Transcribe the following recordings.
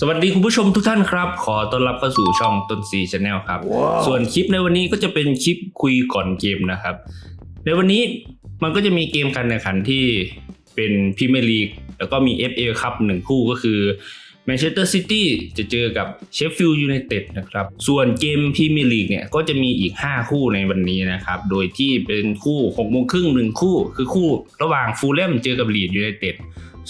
สวัสดีคุณผู้ชมทุกท่านครับ ขอต้อนรับเข้าสู่ช่องต้นซีชาแนลครับส่วนคลิปในวันนี้ก็จะเป็นคลิปคุยก่อนเกมนะครับ ในวันนี้มันก็จะมีเกมการแข่งขันที่เป็นพรีเมียร์ลีกแล้วก็มี FA ครับหนึ่งคู่ก็คือแมนเชสเตอร์ซิตี้จะเจอกับเชฟฟิลด์ยูไนเต็ดนะครับ ส่วนเกมพรีเมียร์ลีกเนี่ยก็จะมีอีก 5 คู่ในวันนี้นะครับ โดยที่เป็นคู่6โมงครึ่งหนึ่งคู่ คือคู่ระหว่างฟูลแลมเจอกับลีดยูไนเต็ด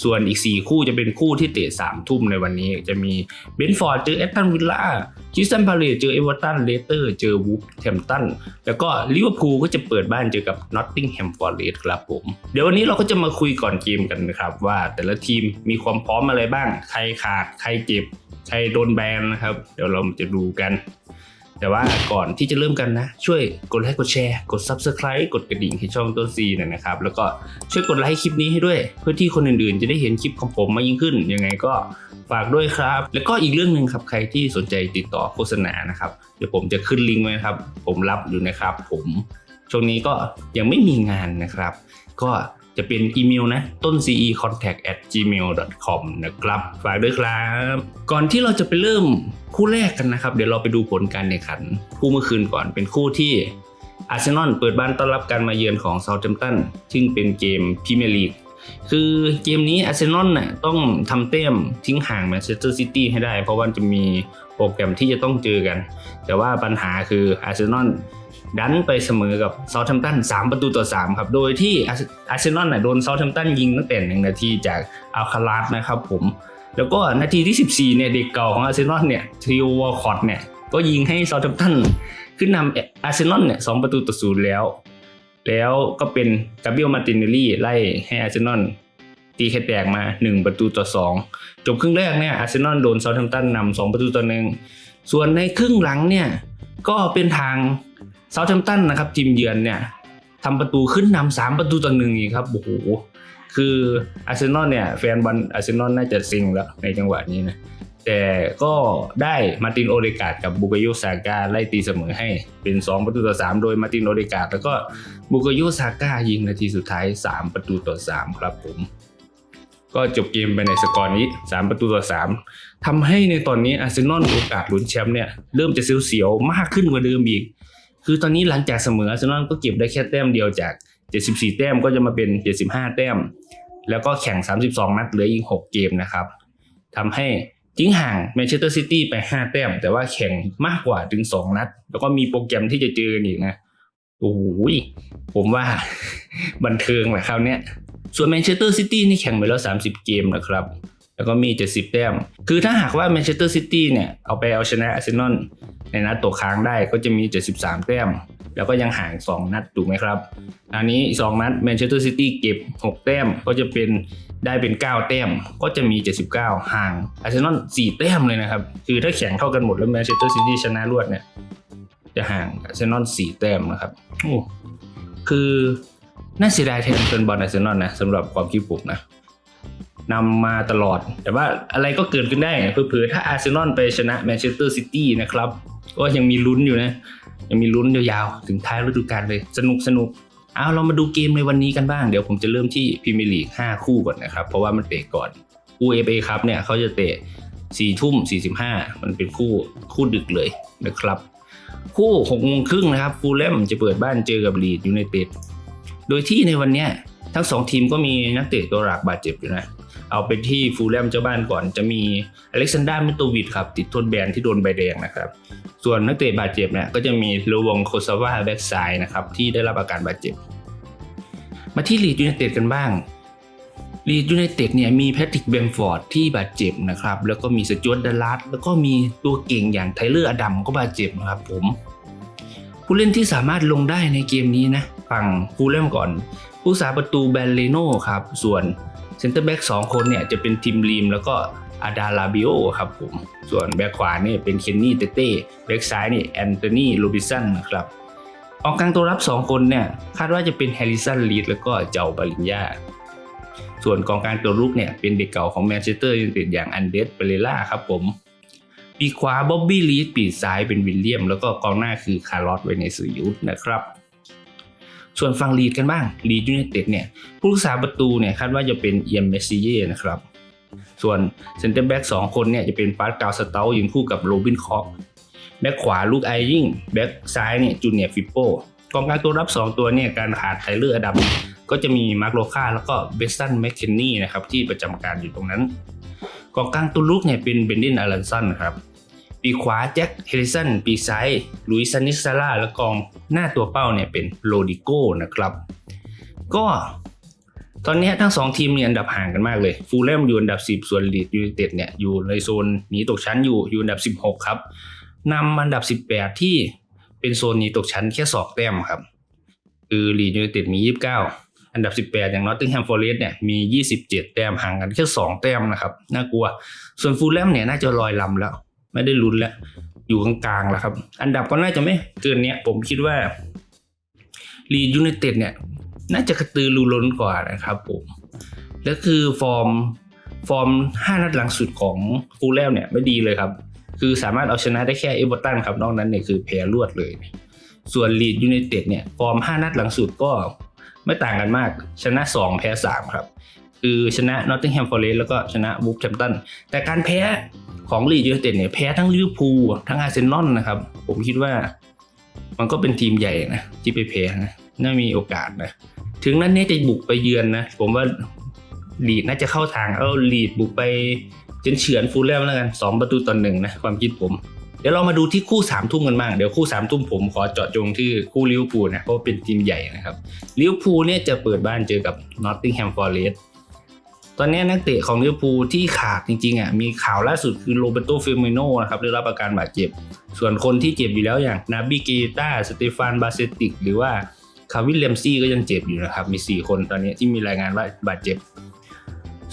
ส่วนอีก 4 คู่จะเป็นคู่ที่เตะ3ทุ่มในวันนี้ จะมีเบนฟอร์ดเจอแอตตันวิลล่าคิสตันพาเลตเจอเอเวอร์ตันเลสเตอร์เจอวูฟแฮมตันแล้วก็ลิเวอร์พูลก็จะเปิดบ้านเจอกับนอตติงแฮมฟอร์เรสครับผม เดี๋ยววันนี้เราก็จะมาคุยก่อนเกมกันนะครับ ว่าแต่ละทีมมีความพร้อมอะไรบ้าง ใครขาด ใครเจ็บ ใครโดนแบนนะครับ เดี๋ยวเราจะดูกัน แต่ว่าก่อนที่จะเริ่มกันนะ ช่วยกดไลค์กดแชร์กด Subscribe กดกระดิ่งให้ช่องต้นซีหน่อยนะครับ แล้วก็ช่วยกดไลค์คลิปนี้ให้ด้วย เพื่อที่คนอื่นๆ จะได้เห็นคลิปของผมมากยิ่งขึ้น ยังไงก็ฝากด้วยครับ แล้วก็อีกเรื่องหนึ่งครับใครที่สนใจติดต่อโฆษณานะครับเดี๋ยวผมจะขึ้นลิงก์ไว้ครับ ผมรับอยู่นะครับ ผมช่วงนี้ก็ยังไม่มีงานนะครับ ก็ จะเป็นอีเมลนะต้น ce contact at gmail com นะครับฝากด้วยครับ ก่อนที่เราจะไปเริ่มคู่แรกกันนะครับ เดี๋ยวเราไปดูผลการแข่งขัน คู่เมื่อคืนก่อนเป็นคู่ที่อาร์เซนอลเปิดบ้านต้อนรับการมาเยือนของเซาท์แฮมป์ตันซึ่งเป็นเกมพรีเมียร์ลีกคือเกมนี้อาร์เซนอลน่ะต้องทำเต้มทิ้งห่างแมนเชสเตอร์ซิตี้ให้ได้ เพราะว่าจะมี โปรแกรมที่จะต้องเจอกัน แต่ว่าปัญหาคืออาร์เซนอลดันไปเสมอกับเซาท์แฮมป์ตัน3ประตูต่อ 3 ครับ โดยที่อาร์เซนอลน่ะโดนเซาท์แฮมป์ตันยิงตั้งแต่หนึ่งนาทีจากอัลคาลาสนะครับผม แล้วก็นาทีที่ 14เนี่ยเด็กเก่าของอาร์เซนอลเนี่ยทริโอวอลคอตเนี่ยก็ยิงให้เซาท์แฮมป์ตันขึ้นนำอาร์เซนอลเนี่ยสประตูต่อศูนย์แล้ว แล้วก็เป็นกาเบียลมาตินเนลลี่ไล่ให้อาร์เซนอล ตีแค่แตกมา 1 ประตูต่อ 2 จบครึ่งแรกเนี่ยอาร์เซนอลโดนเซาท์แฮมป์ตันนำ2ประตูต่อหนึ่งส่วนในครึ่งหลังเนี่ยก็เป็นทางเซาท์แฮมป์ตันนะครับทีมเยือนเนี่ยทำประตูขึ้นนำสามประตูต่อหนึ่งอีกครับโอ้โหคืออาร์เซนอลเนี่ยแฟนบอลอาร์เซนอลน่าจะซิงแล้วในจังหวะนี้นะแต่ก็ได้มาตินโอเดกาดกับบุกโยซาก้าไล่ตีเสมอให้เป็น 2 ประตูต่อ 3 โดยมาตินโอเดกาดแล้วก็บุกโยซาก้ายิงนาทีสุดท้าย 3 ประตูต่อ 3 ครับผม ก็จบเกมไปในสกอร์นี้ 3 ประตูต่อ 3ทำให้ในตอนนี้อาร์เซนอลโอกาสลุ้นแชมป์เนี่ยเริ่มจะเสียวๆมากขึ้นกว่าเดิมอีก คือตอนนี้หลังจากเสมออาร์เซนอลก็เก็บได้แค่แต้มเดียวจาก 74 แต้มก็จะมาเป็น 75 แต้ม แล้วก็แข่ง 32 นัดเหลืออีก 6 เกมนะครับทำให้ทิ้งห่างแมนเชสเตอร์ซิตี้ไป 5 แต้ม แต่ว่าแข่งมากกว่าถึง 2 นัด แล้วก็มีโปรแกรมที่จะเจอกันอีกนะ โอ้โหผมว่าบันเทิงแหละคราวเนี้ยส่วนแมนเชสเตอร์ซิตี้นี่แข่งไปแล้ว 30 เกมนะครับ แล้วก็มี 70 แต้ม คือถ้าหากว่าแมนเชสเตอร์ซิตี้เนี่ยเอาไปเอาชนะอาร์เซนอลในนัดตกค้างได้ก็จะมี 73 แต้ม แล้วก็ยังห่าง 2 นัดถูกไหมครับอันนี้ 2 นัดแมนเชสเตอร์ซิตี้เก็บ 6 แต้มก็จะเป็นได้เป็น 9 แต้มก็จะมี 79 ห่างอาร์เซนอล4แต้มเลยนะครับ คือถ้าแข่งเท่ากันหมดแล้วแมนเชสเตอร์ซิตี้ชนะรวดเนี่ย จะห่างอาร์เซนอล4แต้มนะครับโอ้คือน่าเสียดายแทนแฟนบอลอาร์เซนอลนะสำหรับความคิดผมนะนำมาตลอด แต่ว่าอะไรก็เกิดขึ้นได้เผื่อถ้าอาร์เซนอลไปชนะแมนเชสเตอร์ซิตี้นะครับ ก็ยังมีลุ้นอยู่นะ ยังมีลุ้นยาวๆ ถึงท้ายฤดูกาลเลย สนุกสนุกเอาเรามาดูเกมในวันนี้กันบ้าง เดี๋ยวผมจะเริ่มที่พรีเมียร์ลีก 5 คู่ก่อนนะครับ เพราะว่ามันเตะก่อน UEFA ครับเนี่ยเขาจะเตะ4ทุ่ม45 มันเป็นคู่คู่ดึกเลยนะครับ คู่6โมงครึ่งนะครับฟูลแลมจะเปิดบ้านเจอกับลีดยูไนเต็ดโดยที่ในวันเนี้ยทั้งสองทีมก็มีนักเตะตัวหลักบาดเจ็บอยู่นะ เอาไปที่ฟูลแลมเจ้าบ้านก่อน จะมีอเล็กซานดรามิโตวิดครับติดโทษแบนที่โดนใบแดงนะครับ ส่วนนักเตะบาดเจ็บเนี่ยก็จะมีโลวงโคซาวาแบ็กไซด์นะครับที่ได้รับอาการบาดเจ็บ มาที่ลีดยูไนเต็ดกันบ้าง ลีดยูไนเต็ดเนี่ยมีแพทริกเบมฟอร์ดที่บาดเจ็บนะครับแล้วก็มีสจวตดลลัสแล้วก็มีตัวเก่งอย่างไทเลอร์อดัมก็บาดเจ็บนะครับผม ผู้เล่นที่สามารถลงได้ในเกมนี้นะฝั่งฟูลแลมก่อน ผู้สาประตูแบนเลโน่ครับ ส่วนเซนเตอร์แบ็กสองคนเนี่ยจะเป็นทิมรีมแล้วก็อาดาลาบิโอครับผม ส่วนแบ็กขวาเนี่ยเป็นเคนนี่เตเต้แบ็กซ้ายนี่แอนโทนีโรบิสันนะครับออกกลางตัวรับ 2 คนเนี่ยคาดว่าจะเป็นแฮร์ริสันลีดแล้วก็เจ้าบาลินยา ส่วนกองกลางตัวรุกเนี่ยเป็นเด็กเก่าของแมนเชสเตอร์ยูไนเต็ดอย่างอันเดสเปเรล่าครับผมปีขวาบ๊อบบี้ลีดปีซ้ายเป็นวิลเลียม แล้วก็กองหน้าคือคาร์ลอสเวเนซุยุสนะครับ ส่วนฝั่งลีดกันบ้างลีดยูไนเต็ดเนี่ยผู้รักษาประตูเนี่ยคาดว่าจะเป็นเอียมเมสซิเย่นะครับส่วนเซนเตอร์แบ็กสองคนเนี่ยจะเป็นปาร์ตกาวสเตลยืนคู่กับโรบินคอกแบ็กขวาลูกไอริงแบ็กซ้ายเนี่ยจูเนียร์ฟิปโปกองกลางตัวรับ 2 ตัวเนี่ยการขาดไทเลอร์อดัม ก็จะมีมาร์คโลคาแล้วก็เบสตันแมคเคนนี่นะครับที่ประจำการอยู่ตรงนั้นกองกลางตัวลุกเนี่ยเป็นเบนดินอารันสันครับปีขวาแจ็คเฮริสันปีซ้ายลุยซานิสซาร่าและกองหน้าตัวเป้าเนี่ยเป็นโรดิโก้นะครับ ก็ตอนนี้ทั้งสองทีมเนี่ยอันดับห่างกันมากเลย ฟูลแลมอยู่อันดับ 10 ส่วนลีดยูไนเต็ดเนี่ยอยู่ในโซนหนีตกชั้นอยู่อยู่อันดับ 16 ครับนำอันดับ 18 ที่เป็นโซนหนีตกชั้นแค่2แต้มครับ คือลีดยูไนเต็ดมี 29 อันดับ 18 อย่างนอตติงแฮมฟอร์เรสต์เนี่ยมี 27 แต้มห่างกันแค่ 2 แต้มนะครับ น่ากลัว ส่วนฟูลแลมเนี่ยน่าจะลอยลำแล้ว ไม่ได้ลุ้นแล้ว อยู่กลางๆแล้วครับ อันดับก็น่าจะไม่เกินเนี้ยผมคิดว่าลีดยูไนเต็ดเนี่ย น่าจะกระตือรือร้นกว่านะครับผม แล้วคือฟอร์มฟอร์ม 5 นัดหลังสุดของฟูลแลมเนี่ยไม่ดีเลยครับ คือสามารถเอาชนะได้แค่เอเวอร์ตันครับนอกนั้นเนี่ยคือแพ้รวดเลย ส่วนลีดยูไนเต็ดเนี่ยฟอร์ม 5 นัดหลังสุดก็ ไม่ต่างกันมากชนะ 2 แพ้ 3 ครับ คือชนะนอตติงแฮมฟอร์เรสแล้วก็ชนะวูฟแชมป์ตันแต่การแพ้ของลีดยูไนเต็ดเนี่ยแพ้ทั้งลิเวอร์พูลทั้งอาร์เซนอลนะครับ ผมคิดว่า มันก็เป็นทีมใหญ่นะที่ไปแพ้นะน่ามีโอกาสนะ ถึงนั้นเนี่ยจะบุกไปเยือนนะ ผมว่าลีดน่าจะเข้าทางเอาลีดบุกไปจนเฉือนฟูลแลมแล้วกันสองประตูต่อหนึ่งนะความคิดผม ดี๋ยวเรามาดูที่คู่สามทุ่มกันบ้างเดี๋ยวคู่สามทุ่มผมขอเจาะจงที่คู่ลิเวอร์พูลนะเพราะเป็นทีมใหญ่นะครับลิเวอร์พูลเนี่ยจะเปิดบ้านเจอกับนอตติงแฮมฟอร์เรสตอนนี้นักเตะของลิเวอร์พูลที่ขาดจริงๆอะมีข่าวล่าสุดคือโรเบโตเฟมิโนนะครับได้รับอาการบาดเจ็บ ส่วนคนที่เจ็บอยู่แล้วอย่างนาบิเกตาสเตฟานบาเซติกหรือว่าคาวิลเลมซี่ก็ยังเจ็บอยู่นะครับมี 4 คนตอนนี้ที่มีรายงานว่าบาดเจ็บ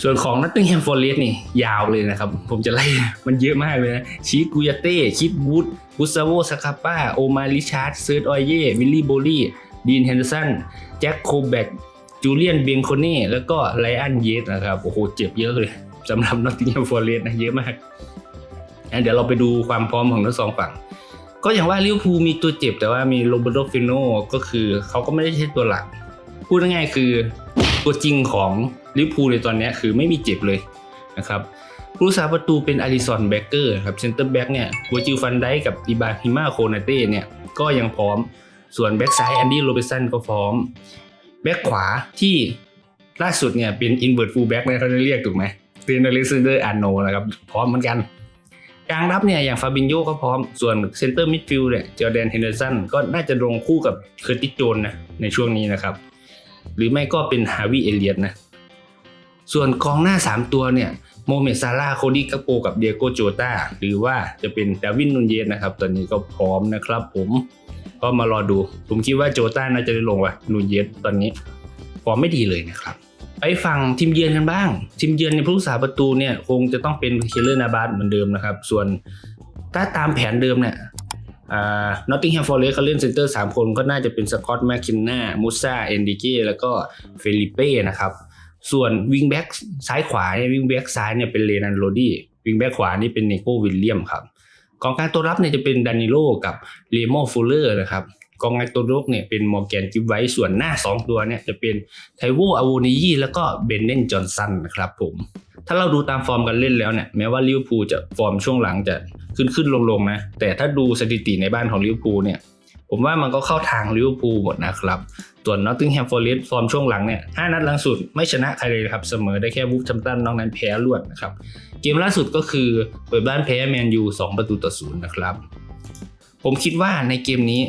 ส่วนของนัตติงแฮมฟอร์เรสต์นี่ยาวเลยนะครับ ผมจะไล่มันเยอะมากเลยนะชีกุยาเต้ชิดวูดกุสซาโวสคาป้าโอมาริชาร์ดเซิร์ตออยเย่วิลลี่โบลี่ดีนเฮนเดอร์สันแจ็คโคแบกจูเลียนเบียงโคเน่แล้วก็ไลอันเยสนะครับ โอ้โห เจ็บเยอะเลยสำหรับนอตติงแฮมฟอร์เรสต์นะเยอะมากงั้นเดี๋ยวเราไปดูความพร้อมของทั้งสองฝั่ง ก็อย่างว่าลิเวอร์พูลมีตัวเจ็บ แต่ว่ามีโรเบโตฟิโนก็คือเขาก็ไม่ได้ใช่ตัวหลัก พูดง่ายๆคือ ตัวจริงของลิเวอร์พูลในตอนนี้คือไม่มีเจ็บเลยนะครับผู้รักษาประตูเป็นอาริสันแบ็กเกอร์ครับเซนเตอร์แบ็กเนี่ยวัจิลฟันไดกับอิบาฮิมาโคนาเต้เนี่ยก็ยังพร้อมส่วนแบ็กซ้ายแอนดี้โรเบสันก็พร้อมแบ็กขวาที่ล่าสุดเนี่ยเป็นอินเวอร์ตฟูลแบ็กนะเขาจะเรียกถูกไหมเป็นอเล็กซานเดอร์อาร์โนนะครับพร้อมเหมือนกันกลางรับเนี่ยอย่างฟาบินโยก็พร้อม ส่วนเซนเตอร์มิดฟิลด์เนี่ยจอแดนเฮนเดอร์สันก็น่าจะลงคู่กับเคอร์ติสโจนนะในช่วงนี้นะครับ หรือไม่ก็เป็นฮาวิเอเลียตนะ ส่วนกองหน้า 3 ตัวเนี่ยโมเมซาร่าโคดี้กาโปกับเดียโกโจตาหรือว่าจะเป็นดาวินนุนเยสนะครับ ตอนนี้ก็พร้อมนะครับผมก็มารอดู ผมคิดว่าโจตาน่าจะได้ลงว่ะนุนเยสตอนนี้ฟอร์มไม่ดีเลยนะครับไปฝั่งทีมเยือนกันบ้าง ทีมเยือนในผู้รักษาประตูเนี่ยคงจะต้องเป็นเคเลอร์นาบาสเหมือนเดิมนะครับ ส่วนถ้าตามแผนเดิมเนี่ย นอตติงแฮมฟอร์เรสเขาเล่นเซนเตอร์3คนก็น่าจะเป็นสกอตแมคคินนามูซาเอนดิเกแล้วก็เฟลิเป้นะครับ ส่วนวิงแบ็กซ้ายขวาเนี่ยวิงแบ็กซ้ายเนี่ยเป็นเลนันโรดี้วิงแบ็กขวานี่เป็นเนโกวิลเลียมครับกองกลางตัวรับเนี่ยจะเป็นดานิโลกับเลโมฟูลเลอร์นะครับกองกลางตัวรุกเนี่ยเป็นมอร์แกนกิฟไว้ส่วนหน้า 2 ตัวเนี่ยจะเป็นไทโวอาโวนิยีแล้วก็เบนเนนจอห์นสันนะครับผม ถ้าเราดูตามฟอร์มการเล่นแล้วเนี่ยแม้ว่าลิเวอร์พูลจะฟอร์มช่วงหลังจะขึ้นขึ้นลงลงนะแต่ถ้าดูสถิติในบ้านของลิเวอร์พูลเนี่ยผมว่ามันก็เข้าทางลิเวอร์พูลหมดนะครับส่วนนอตติงแฮมฟอร์เรสต์ฟอร์มช่วงหลังเนี่ยห้านัดหลังสุดไม่ชนะใครเลยครับ เสมอได้แค่วูฟแชมตันนอกนั้นแพ้รวดนะครับ เกมล่าสุดก็คือเปิดบ้านแพ้แมนยูสองประตูต่อศูนย์นะครับ ผมคิดว่าในเกมนี้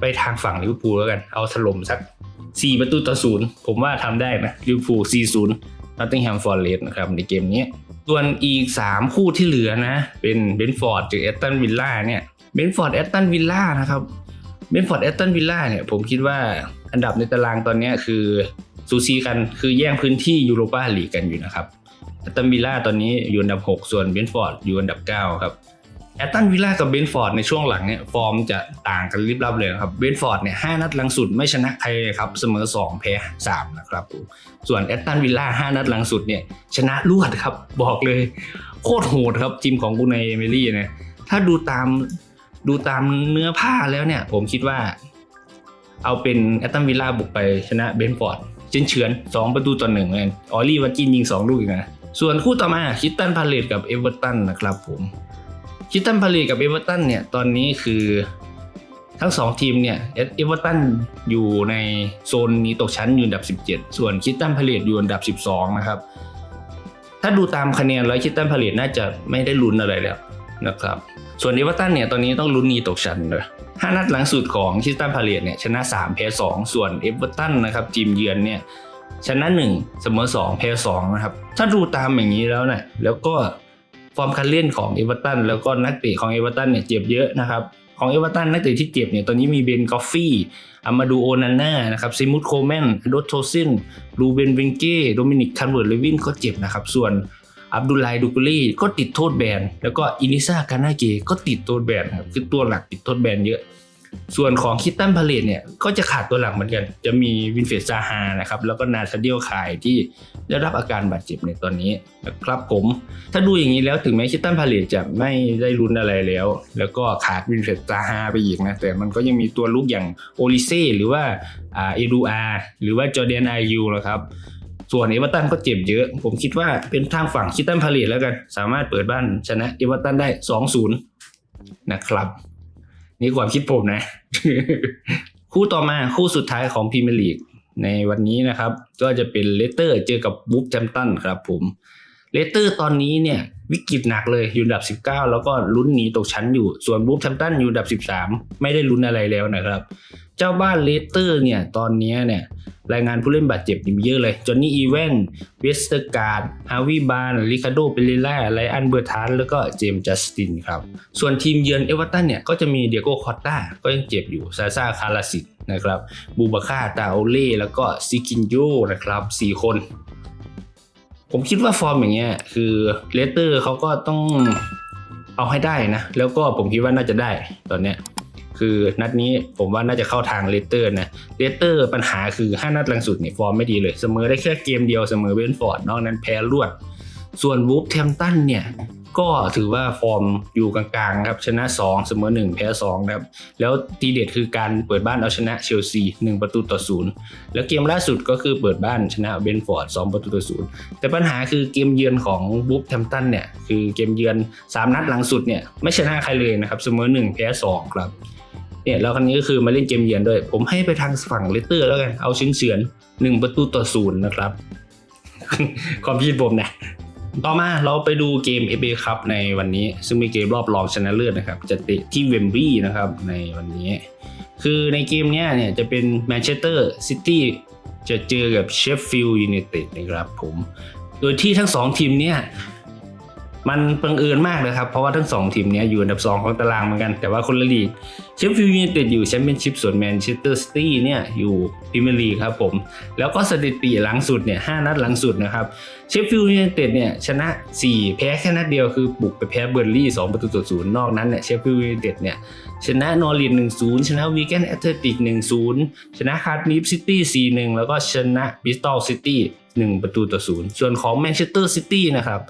ไปทางฝั่งลิเวอร์พูลแล้วกัน เอาถล่มสัก 4 ประตูต่อศูนย์ผมว่าทำได้นะลิเวอร์พูล4-0 นอตติงแฮมฟอร์เรสต์นะครับในเกมนี้ ส่วนอีก 3 คู่ที่เหลือนะ เป็นเบนฟอร์ดเจอเอตตันวิลล่าเนี่ยเบนฟอร์ดเอตตันวิลล่านะครับเบนฟอร์ดแอตตันวิลล่าเนี่ยผมคิดว่าอันดับในตารางตอนนี้คือซูซีกันคือแย่งพื้นที่ยูโรปาลีกกันอยู่นะครับแอตตันวิลล่าตอนนี้อยู่อันดับ 6 ส่วนเบนฟอร์ดอยู่อันดับ 9 ครับ แอตตันวิลล่ากับเบนฟอร์ดในช่วงหลังเนี่ยฟอร์มจะต่างกันริบลับเลยนะครับเบนฟอร์ดเนี่ยห้านัดหลังสุดไม่ชนะใครเลยครับเสมอ 2 แพ้3นะครับผมส่วนแอตตันวิลล่าห้านัดหลังสุดเนี่ยชนะรวดครับบอกเลยโคตรโหดครับทีมของกูในเอเมรี่เนี่ยถ้าดูตามดูตามเนื้อผ้าแล้วเนี่ย ผมคิดว่า เอาเป็นแอตตันวิลล่าบุกไปชนะเบนฟอร์ดเฉือนเฉือนสองประตูต่อหนึ่งเลยออลลี่วัตจินยิงสองลูกอีกนะส่วนคู่ต่อมาคิตตันพาเลตกับเอเวอร์ตันนะครับผม คิตตันพาเลตกับเอเวอร์ตันเนี่ยตอนนี้คือทั้งสองทีมเนี่ยเอเวอร์ตันอยู่ในโซนนี้ตกชั้นอยู่อันดับ 17 ส่วนคิตตันพาเลตอยู่อันดับ 12 นะครับ ถ้าดูตามคะแนนแล้วคิตตันพาเลตน่าจะไม่ได้ลุ้นอะไรแล้วนะครับ ส่วนเอเวอร์ตันเนี่ยตอนนี้ต้องลุ้นนีตกชั้นเลยห้านัดหลังสุดของคิสตันพาเลตเนี่ยชนะ 3 แพ้ 2 ส่วนเอเวอร์ตันนะครับทีมเยือนเนี่ยชนะ 1 เสมอ 2 แพ้2นะครับถ้าดูตามอย่างนี้แล้วเนี่ยแล้วก็ ฟอร์มการเล่นของเอเวอร์ตันแล้วก็นักเตะของเอเวอร์ตันเนี่ยเจ็บเยอะนะครับของเอเวอร์ตันนักเตะที่เจ็บเนี่ยตอนนี้มีเบนกอฟฟี่อามาดูโอนาน่านะครับซิมุตโคแมนโดโทซินรูเบนเวงเก้โดมินิกคันเวิร์ดเลวินก็เจ็บนะครับ ส่วนอับดุลไลดูกุลีก็ติดโทษแบน แล้วก็อินิซากานาเกก็ติดโทษแบนครับคือตัวหลักติดโทษแบนเยอะ ส่วนของคิตตันพาเลตเนี่ยก็จะขาดตัวหลักเหมือนกัน จะมีวินเฟสซาฮานะครับ แล้วก็นาธาเดียลคายที่ได้รับอาการบาดเจ็บในตอนนี้นะครับผม ถ้าดูอย่างนี้แล้วถึงแม้คิตตันพาเลตจะไม่ได้ลุ้นอะไรแล้ว แล้วก็ขาดวินเฟสซาฮาไปอีกนะ แต่มันก็ยังมีตัวลุกอย่างโอลิเซ่หรือว่าอ่าเอดูอาหรือว่าจอร์แดนไอยูนะครับส่วนเอเวอร์ตันก็เจ็บเยอะ ผมคิดว่าเป็นทางฝั่งคิตตันพาเลตแล้วกัน สามารถเปิดบ้านชนะเอเวอร์ตันได้ 2-0 นะครับ นี่ความคิดผมนะ คู่ต่อมาคู่สุดท้ายของพรีเมียร์ลีกในวันนี้นะครับ ก็จะเป็นเลสเตอร์เจอกับบุ๊ฟแชมตันครับผมเลสเตอร์ตอนนี้เนี่ย วิกฤตหนักเลยอยู่อันดับ 19 แล้วก็ลุ้นหนีตกชั้นอยู่ ส่วนบูฟแชมตันอยู่อันดับ 13 ไม่ได้ลุ้นอะไรแล้วนะครับ เจ้าบ้านเลสเตอร์เนี่ยตอนนี้เนี่ยรายงานผู้เล่นบาดเจ็บมีเยอะเลย จอนนี่อีเวนเวสเตอร์การ์ด ฮาวิบานริคาโดเปเรล่าไลอันเบอร์ทาน แล้วก็เจมส์จัสตินครับ ส่วนทีมเยือนเอเวอร์ตันเนี่ย ก็จะมีเดียโก้คอตตาก็ยังเจ็บอยู่ ซาซาคาราสิกนะครับ บูบาคาตาโอเล่ แล้วก็ซิกินโยนะครับ 4 คน ผมคิดว่าฟอร์มอย่างเงี้ยคือเลสเตอร์เขาก็ต้องเอาให้ได้นะ แล้วก็ผมคิดว่าน่าจะได้ตอนเนี้ยคือนัดนี้ผมว่าน่าจะเข้าทางเลสเตอร์นะเลสเตอร์ปัญหาคือ 5 นัดหลังสุดเนี่ยฟอร์มไม่ดีเลย เสมอได้แค่เกมเดียวเสมอเวนฟอร์ดนอกนั้นแพ้รวด ส่วนวูฟแทมตันเนี่ย ก็ถือว่าฟอร์มอยู่กลางๆครับชนะ 2 เสมอ 1 แพ้2นะครับแล้วทีเด็ดคือการเปิดบ้านเอาชนะเชลซี 1 ประตูต่อ0แล้วเกมล่าสุดก็คือเปิดบ้านชนะเบนฟอร์ด 2 ประตูต่อ0แต่ปัญหาคือเกมเยือนของวูฟแทมตันเนี่ยคือเกมเยือน 3 นัดหลังสุดเนี่ยไม่ชนะใครเลยนะครับเสมอ 1 แพ้ 2 ครับเนี่ยแล้วครั้นี้ก็คือมาเล่นเกมเยือนด้วย ผมให้ไปทางฝั่งเลสเตอร์แล้วกันเอาชิ้นเฉือนหนึ่งประตูต่อศูนย์นะครับความคิดผมนะ ต่อมาเราไปดูเกม FA ครับในวันนี้ ซึ่งมีเกมรอบรองชนะเลิศนะครับจะเตะที่เวมบลีย์นะครับในวันนี้ คือในเกมนี้เนี่ยจะเป็นแมนเชสเตอร์ซิตี้จะเจอกับเชฟฟิลด์ยูไนเต็ดนะครับผม โดยที่ทั้งสองทีมเนี่ย มันบังเอิญมากเลยครับ เพราะว่าทั้งสองทีมเนี้ยอยู่อันดับ 2 ของตารางเหมือนกัน แต่ว่าคนละลีกเชฟฟิลด์ยูไนเต็ดอยู่แชมเปี้ยนชิพส่วนแมนเชสเตอร์ซิตี้เนี่ยอยู่พรีเมียร์ลีกครับผม แล้วก็สถิติหลังสุดเนี่ยห้านัดหลังสุดนะครับเชฟฟิลด์ยูไนเต็ดเนี่ยชนะ 4 แพ้แค่นัดเดียวคือบุกไปแพ้เบอร์ลี่2ประตูต่อศูนย์นอกนั้นเนี่ยเชฟฟิลด์ยูไนเต็ดเนี่ยชนะนอริน1-0ชนะวีแกนแอตเลติก1-0ชนะคาร์ดิฟซิตี้4-1แล้วก็ชนะบิสตอลซิตี้1ประตูต่อศูนย์ส่วนของแมนเชสเตอร์ซิตี้นะครับ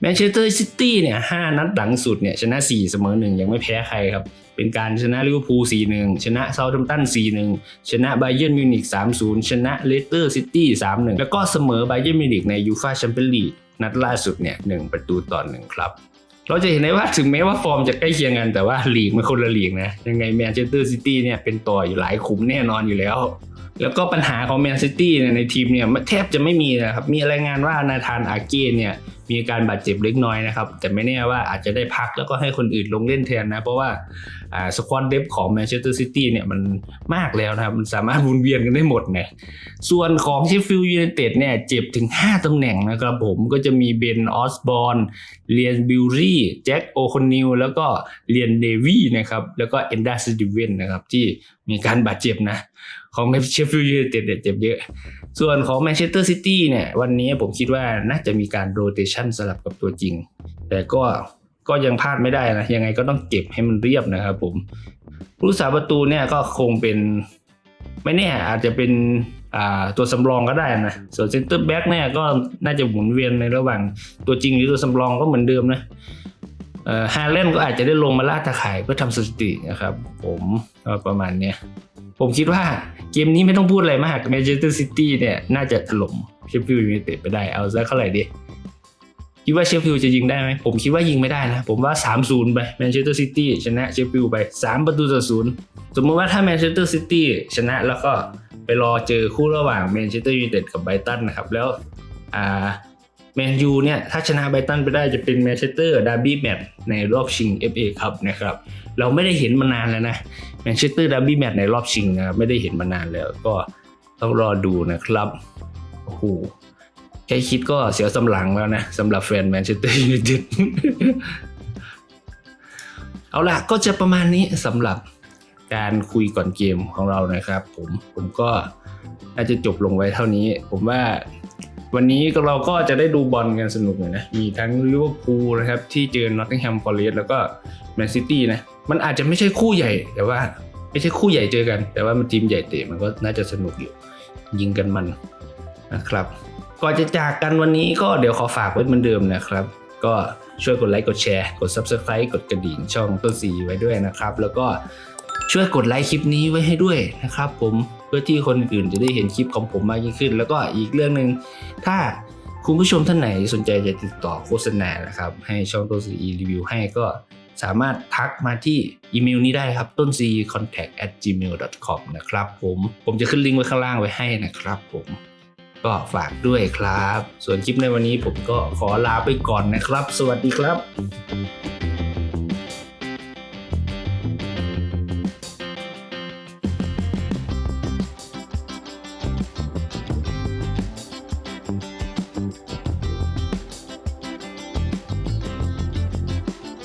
แมนเชสเตอร์ซิตี้เนี่ยห้านัดหลังสุดเนี่ยชนะ 4 เสมอ1ยังไม่แพ้ใครครับ เป็นการชนะลิเวอร์พูล4-1ชนะเซาท์แฮมป์ตัน4-1ชนะไบเย r n นมิวนิก3-0 ชนะเลสเตอร์ซิตี้3-1แล้วก็เสมอไบเย r n นมิวนิกในยูฟาแชมเปี้ยนลีกนัดล่าสุดเนี่ย1ประตูต่อ1ครับเราจะเห็นได้ว่าถึงแม้ว่าฟอร์มจะใกล้เคียงกันแต่ว่าลีกมันคนละลีกนะยังไงแมนเชสเตอร์ซิตี้เนี่ยเป็นต่ออยู่หลายขุมแน่นอนอยู่แล้ว แล้วก็ปัญหาของแมนซิตี้เนี่ยในทีมเนี่ยแทบจะไม่มีนะครับมีรายงานว่านาธานอาเก้เนี่ย มีอาการบาดเจ็บเล็กน้อยนะครับ แต่ไม่แน่ว่าอาจจะได้พักแล้วก็ให้คนอื่นลงเล่นแทนนะ เพราะว่าสควอตเดฟของแมนเชสเตอร์ซิตี้เนี่ยมันมากแล้วนะครับ มันสามารถวนเวียนกันได้หมดเนี่ยส่วนของเชฟฟิลด์ยูไนเต็ดเนี่ยเจ็บถึง 5 ตำแหน่งนะครับผมก็จะมีเบนออสบอร์นเลียนบิลลี่แจ็คโอคอนนิลแล้วก็เลียนเดวี่นะครับแล้วก็เอนดาสติเวนนะครับที่มีการบาดเจ็บนะ ของเชฟฟิลด์ยูไนเต็ดเนี่ยเจ็บเยอะ ส่วนของแมนเชสเตอร์ซิตี้เนี่ยวันนี้ผมคิดว่าน่าจะมีการโรเตชันสลับกับตัวจริง แต่ก็ก็ยังพลาดไม่ได้นะ ยังไงก็ต้องเก็บให้มันเรียบนะครับผมผู้สาประตูเนี่ยก็คงเป็นไม่แน่อาจจะเป็นตัวสำรองก็ได้นะ ส่วนเซนเตอร์แบ็กเนี่ยก็น่าจะหมุนเวียนในระหว่างตัวจริงหรือตัวสำรองก็เหมือนเดิมนะเอ่อฮาเลนก็อาจจะได้ลงมาล่าตาข่ายเพื่อทำสถิตินะครับ ผมประมาณเนี้ย ผมคิดว่าเกมนี้ไม่ต้องพูดอะไรมากแมนเชสเตอร์ซิตี้เนี่ย น่าจะถล่มเชฟฟิลด์ยูไนเต็ดไปได้เอาซะเท่าไหร่ดีคิดว่าเชฟฟิลด์จะยิงได้ไหมผมคิดว่ายิงไม่ได้นะ ผมว่า 3-0 ไปแมนเชสเตอร์ซิตี้ชนะเชฟฟิลด์ไป 3 ประตูต่อศูนย์สมมติว่าถ้าแมนเชสเตอร์ซิตี้ชนะแล้วก็ไปรอเจอคู่ระหว่างแมนเชสเตอร์ยูไนเต็ดกับไบรตันนะครับ แล้วอ่าแมนยูเนี่ยถ้าชนะไบรตันไปได้จะเป็นแมนเชสเตอร์ดาร์บี้แมตช์ในรอบชิง FA ครับนะครับ เราไม่ได้เห็นมานานแล้วนะ แมนเชสเตอร์ดาร์บี้แมตช์ในรอบชิงนะครับไม่ได้เห็นมานานแล้วก็ต้องรอดูนะครับโอ้โหแค่คิดก็เสียวสำหลังแล้วนะสำหรับแฟนแมนเชสเตอร์ยูไนเต็ดเอาล่ะก็จะประมาณนี้สำหรับการคุยก่อนเกมของเรานะครับ ผมผมก็น่าจะจบลงไว้เท่านี้ ผมว่า วันนี้เราก็จะได้ดูบอลกันสนุกเลยนะ มีทั้งลิเวอร์พูลนะครับที่เจอนอตติงแฮมฟอร์เรสต์แล้วก็แมนซิตี้นะ มันอาจจะไม่ใช่คู่ใหญ่ แต่ว่าไม่ใช่คู่ใหญ่เจอกัน แต่ว่ามันทีมใหญ่เตะมันก็น่าจะสนุกอยู่ ยิงกันมันนะครับก่อนจะจากกันวันนี้ก็เดี๋ยวขอฝากไว้เหมือนเดิมนะครับ ก็ช่วยกดไลค์กดแชร์ กด Subscribe กดกระดิ่งช่องต้นสีไว้ด้วยนะครับ แล้วก็ช่วยกดไลค์คลิปนี้ไว้ให้ด้วยนะครับผม เพื่อที่คนอื่นจะได้เห็นคลิปของผมมากยิ่งขึ้น แล้วก็อีกเรื่องหนึ่งถ้าคุณผู้ชมท่านไหนสนใจจะติดต่อโฆษณานะครับ ให้ช่องต้นสีรีวิวให้ก็สามารถทักมาที่อีเมลนี้ได้ครับต้น c contact at gmail com นะครับผมผมจะขึ้นลิงก์ไว้ข้างล่างไว้ให้นะครับผมก็ฝากด้วยครับ ส่วนคลิปในวันนี้ผมก็ขอลาไปก่อนนะครับ สวัสดีครับ